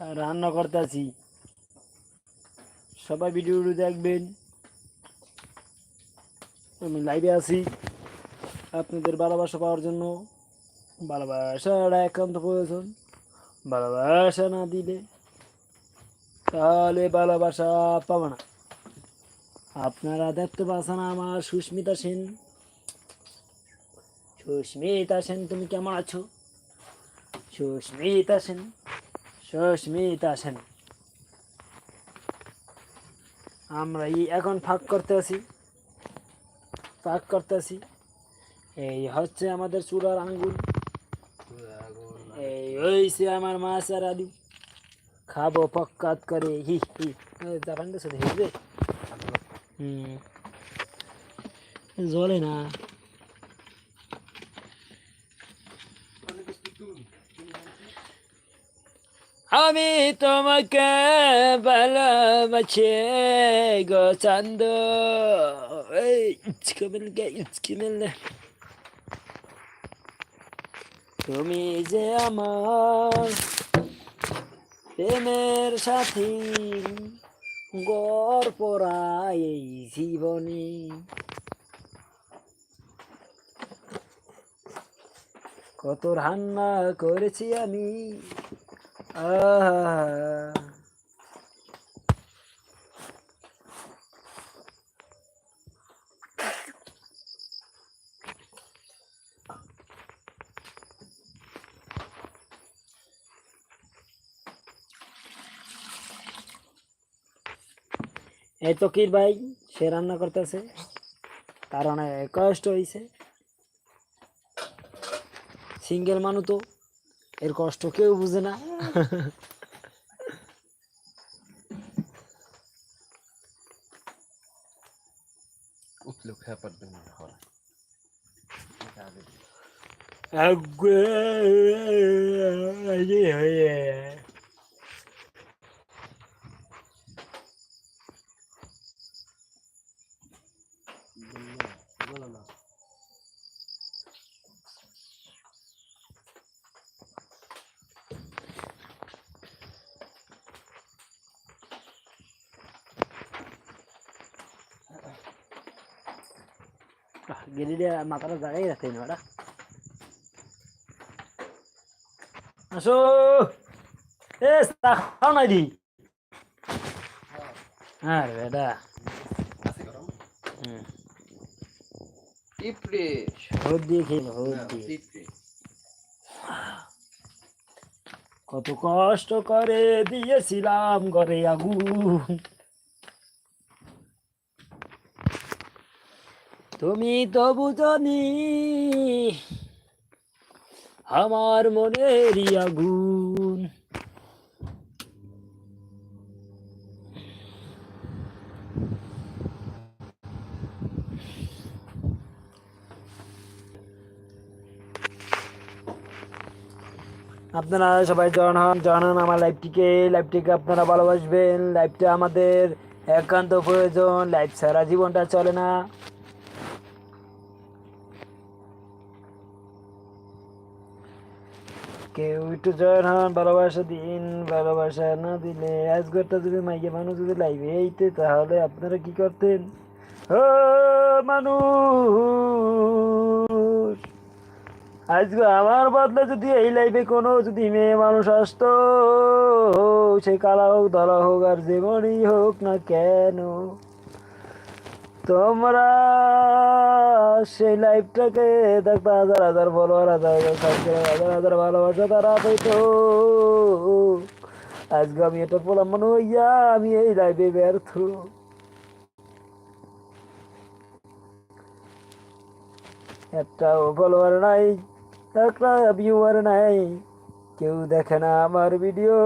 রান্না করতে করতেছি। সবাই ভিডিও দেখবেন। আমি লাইভে আছি। আপনাদের ভালোবাসা পাওয়ার জন্য ভালোবাসাটা একান্ত প্রয়োজন। ভালোবাসা না দিলে তাহলে ভালোবাসা পাবো না। আপনারা দেখতে পাচ্ছেন আমার সুস্মিতা সেন। সুস্মিতা সেন, তুমি কেমন আছো? সুস্মিতা সেন। সুস্মিতা সেন আমরা এই এখন ফাঁক করতে আছি। ফাঁক করতে আছি। এই হচ্ছে আমাদের চূড়ার আঙ্গুল। এই হইছে আমার মাছ আর আলু খাব পক্কাত করে। হি হি। জাপানটা সাথে হেসবে হুম। জলে না। আমি তোমাকে ভালোবাসি গো চান্দ। তুমি যে আমার প্রেমের সাথী, গড় পড়া এই জীবনে। কত রান্না করেছি আমি এই তো কির ভাই সে রান্না করতেছে। তার অনেক কষ্ট হয়েছে সিঙ্গেল মানুষ তো এর কষ্ট কেউ বুঝে না উঠল খেয়া পারবেন না আগে হয়ে গেলিটা মাথাটা জায়গায় রাখতে না ওটা। আসো। এ খাও নাই দি হ্যাঁ বেটা। পিঁপড়ে হলুদ দিয়ে খেয়ে হলুদ দিয়ে। কত কষ্ট করে দিয়েছিলাম ঘরে আগুন। তুমি তো বুঝনি, আমার মনেরই আগুন। আপনারা সবাই জয়েন হন জয়েন হন আমার লাইভটিকে লাইভটিকে আপনারা ভালোবাসবেন লাইভটা আমাদের একান্ত প্রয়োজন লাইভ ছাড়া জীবনটা চলে না। কেউ একটু জয়েন হন, ভালোবাসা দিন, ভালোবাসা না দিলে আজগরটা যদি মাইকে মানুষ যদি লাইভে এইতে তাহলে আপনারা কি করতেন? ও মানুষ! আজকে আমার বদলে যদি এই লাইফে কোনো যদি মেয়ে মানুষ আসতো, সে কালা হোক, ধরা হোক, আর যেমনই হোক না কেন? তোমরা সেই লাইফটাকে দেখতে হাজার হাজার ফলোয়ার হাজার হাজার হাজার হাজার ভালোবাসা তারা পেতো। আজকে আমি এটা বললাম, মনে হইয়া আমি এই লাইফে ব্যর্থ। একটাও ফলোয়ার নাই, একটা ভিউয়ার নাই। কেউ দেখে না আমার ভিডিও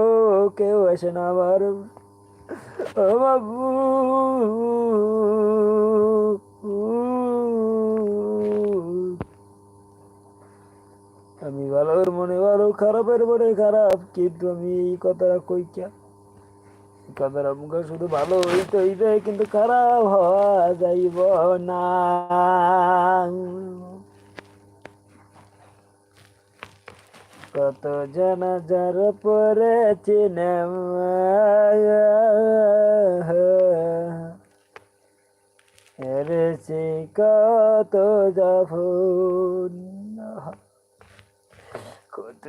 কেউ আসে না আমার বাবু আমি ভালোর মনে ভালো খারাপের মনে খারাপ, কিন্তু আমি এই কথাটা কইকা কথাটা মুখে শুধু ভালো হইতে হইবে, কিন্তু খারাপ হওয়া যাইব না। কত জানাজার পড়েছে হেরেছে কত যাব কত